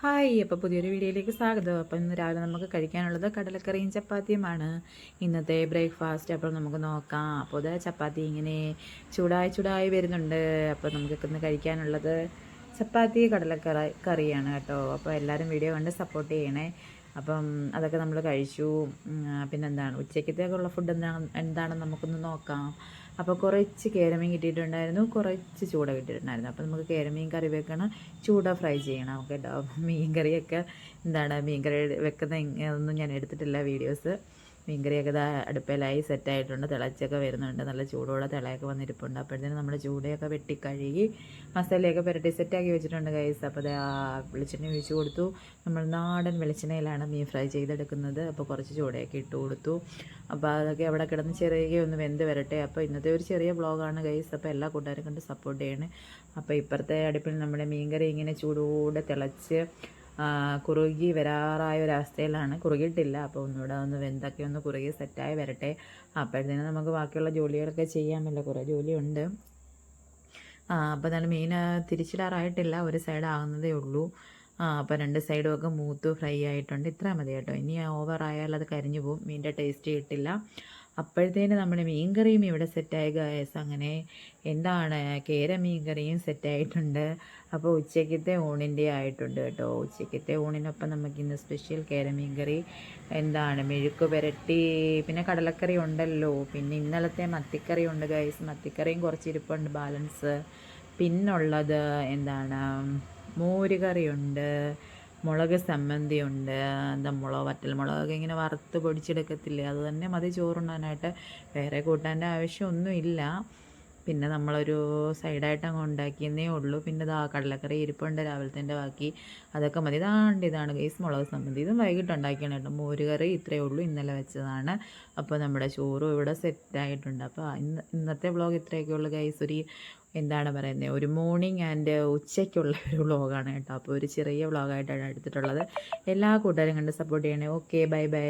Hi അപ്പോൾ പുതിയൊരു വീഡിയോയിലേക്ക് സ്വാഗതം. അപ്പോൾ ഇന്ന് രാവിലെ നമുക്ക് കഴിക്കാനുള്ളത് കടലക്കറിയും ചപ്പാത്തിയുമാണ്. ഇന്നത്തെ ബ്രേക്ക്ഫാസ്റ്റ് അപ്പോൾ നമുക്ക് നോക്കാം. അപ്പോൾ ഇത് ചപ്പാത്തി ഇങ്ങനെ ചൂടായി ചൂടായി വരുന്നുണ്ട്. അപ്പോൾ നമുക്ക് ഇന്ന് കഴിക്കാനുള്ളത് ചപ്പാത്തി കടലക്കറി കറിയാണ് കേട്ടോ. അപ്പോൾ എല്ലാവരും വീഡിയോ കണ്ട് സപ്പോർട്ട് ചെയ്യണേ. അപ്പം അതൊക്കെ നമ്മൾ കഴിച്ചു. പിന്നെന്താണ്? ഉച്ചക്കത്തേക്കുള്ള ഫുഡ് എന്താണ് എന്താണെന്ന് നമുക്കൊന്ന് നോക്കാം. അപ്പോൾ കുറച്ച് കേരമീൻ കിട്ടിയിട്ടുണ്ടായിരുന്നു. കുറച്ച് ചൂട കിട്ടിയിട്ടുണ്ടായിരുന്നു. അപ്പോൾ നമുക്ക് കേരമീൻ കറി വെക്കണം. ചൂട ഫ്രൈ ചെയ്യണം. കേട്ടോ മീൻ കറിയൊക്കെ എന്താണ്? മീൻ കറി വെക്കുന്ന ഒന്നും ഞാൻ എടുത്തിട്ടില്ല വീഡിയോസ്. മീൻ കറിയൊക്കെ ഇതാ അടുപ്പിലായി സെറ്റായിട്ടുണ്ട്. തിളച്ചൊക്കെ വരുന്നുണ്ട്. നല്ല ചൂടോടെ തിളയൊക്കെ വന്നിരിപ്പുണ്ട്. അപ്പോഴത്തേനും നമ്മൾ ചൂടയൊക്കെ വെട്ടി കഴുകി മസാലയൊക്കെ പുരട്ടി സെറ്റാക്കി വെച്ചിട്ടുണ്ട് കൈസ് അപ്പോൾ അത് വെളിച്ചെണ്ണ ഒഴിച്ചു കൊടുത്തു. നമ്മൾ നാടൻ വെളിച്ചെണ്ണയിലാണ് മീൻ ഫ്രൈ ചെയ്തെടുക്കുന്നത്. അപ്പോൾ കുറച്ച് ചൂടയൊക്കെ ഇട്ട് കൊടുത്തു. അപ്പോൾ അതൊക്കെ അവിടെ കിടന്ന് ചെറിയ ഒന്ന് വെന്ത് വരട്ടെ. അപ്പോൾ ഇന്നത്തെ ഒരു ചെറിയ വ്ളോഗാണ് കൈസ് അപ്പോൾ എല്ലാ കൂട്ടുകാരും കൊണ്ട് സപ്പോർട്ട് ചെയ്യണേ. അപ്പോൾ ഇപ്പുറത്തെ അടുപ്പിൽ നമ്മുടെ മീൻകറി ഇങ്ങനെ ചൂടോടെ തിളച്ച് കുറുകി വരാറായ ഒരവസ്ഥയിലാണ് കുറുകിയിട്ടില്ല. അപ്പോൾ ഒന്നുകൂടെ ഒന്ന് വെന്തൊക്കെ ഒന്ന് കുറുകി സെറ്റായി വരട്ടെ. അപ്പോഴത്തേനും നമുക്ക് ബാക്കിയുള്ള ജോലികളൊക്കെ ചെയ്യാമല്ലോ. കുറേ ജോലിയുണ്ട്. അപ്പോൾ നല്ല മീൻ തിരിച്ചിടാറായിട്ടില്ല. ഒരു സൈഡ് ആകുന്നതേ ഉള്ളൂ. അപ്പോൾ രണ്ട് സൈഡും ഒക്കെ മൂത്ത് ഫ്രൈ ആയിട്ടുണ്ട്. ഇത്ര മതി കേട്ടോ. ഇനി ഓവർ ആയാൽ അത് കരിഞ്ഞു പോകും. മീനിന്റെ ടേസ്റ്റ് കിട്ടില്ല. അപ്പോഴത്തേന് നമ്മുടെ മീൻ കറിയും ഇവിടെ സെറ്റായി ഗായസ് അങ്ങനെ എന്താണ്? കേര മീൻ കറിയും സെറ്റായിട്ടുണ്ട് അപ്പോൾ ഉച്ചയ്ക്കത്തെ ഊണിന്റെ ആയിട്ടുണ്ട് കേട്ടോ. ഉച്ചയ്ക്കത്തെ ഊണിനൊപ്പം നമുക്കിന്ന് സ്പെഷ്യൽ കേര മീൻ കറി എന്താണ്? മെഴുക്ക് പുരട്ടി പിന്നെ കടലക്കറി ഉണ്ടല്ലോ. പിന്നെ ഇന്നലത്തെ മത്തിക്കറി ഉണ്ട് ഗായസ് മത്തിക്കറിയും കുറച്ച് ഇരിപ്പുണ്ട് ബാലൻസ് പിന്നുള്ളത് എന്താണ്? മോര് കറിയുണ്ട് മുളക് സമ്മന്തിയുണ്ട് എന്താ മുളക് വറ്റൽ മുളകൊക്കെ ഇങ്ങനെ വറുത്ത് പൊടിച്ചെടുക്കത്തില്ലേ? അത് തന്നെ മതി ചോറുണ്ണാനായിട്ട്. വേറെ കൂട്ടാന്റെ ആവശ്യമൊന്നുമില്ല. പിന്നെ നമ്മളൊരു സൈഡായിട്ട് അങ്ങ് ഉണ്ടാക്കിയെന്നേ ഉള്ളൂ. പിന്നെ ഇതാ കടലക്കറി ഇരിപ്പുണ്ട്. രാവിലത്തെ ബാക്കി അതൊക്കെ മതി. ഇതാണ്ട് ഇതാണ്. ഗൈസ് മുളക് സംബന്ധി. ഇതും വൈകിട്ട് ഉണ്ടാക്കിയാണ് കേട്ടോ. മോര് കറി ഇത്രയേ ഉള്ളൂ. ഇന്നലെ വെച്ചതാണ്. അപ്പോൾ നമ്മുടെ ചോറും ഇവിടെ സെറ്റായിട്ടുണ്ട് അപ്പോൾ ഇന്ന് ഇന്നത്തെ വ്ളോഗ് ഇത്രയൊക്കെ ഉള്ളൂ ഗൈസ് ഒരു എന്താണ് പറയുന്നത് ഒരു മോർണിംഗ് ആൻഡ് ഉച്ചയ്ക്കുള്ള ഒരു വ്ളോഗാണ് കേട്ടോ. അപ്പോൾ ഒരു ചെറിയ വ്ളോഗായിട്ടാണ് എടുത്തിട്ടുള്ളത്. എല്ലാ കൂട്ടുകാരും കണ്ട് സപ്പോർട്ട് ചെയ്യണേ. Okay bye bye